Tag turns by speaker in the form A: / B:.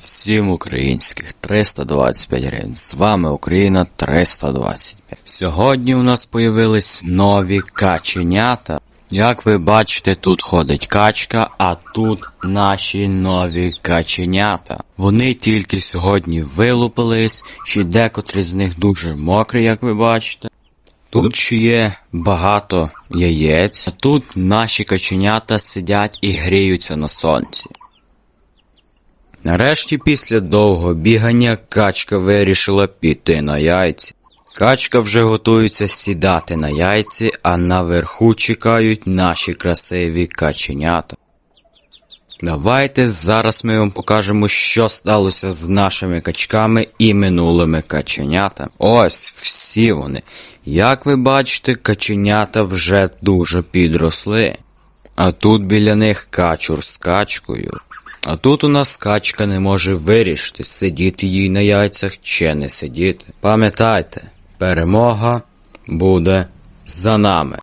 A: Всім українських 325 гривень. З вами Україна 325. Сьогодні у нас появились нові каченята. Як ви бачите, тут ходить качка, а тут наші нові каченята. Вони тільки сьогодні вилупились, ще декотрі з них дуже мокрі, як ви бачите. Тут ще є багато яєць, а тут наші каченята сидять і гріються на сонці. Нарешті після довгого бігання качка вирішила піти на яйці. Качка вже готується сідати на яйці, а наверху чекають наші красиві каченята. Давайте зараз ми вам покажемо, що сталося з нашими качками і минулими каченятами. Ось всі вони. Як ви бачите, каченята вже дуже підросли. А тут біля них качур з качкою. А тут у нас качка не може вирішити, сидіти їй на яйцях чи не сидіти. Пам'ятайте, перемога буде за нами.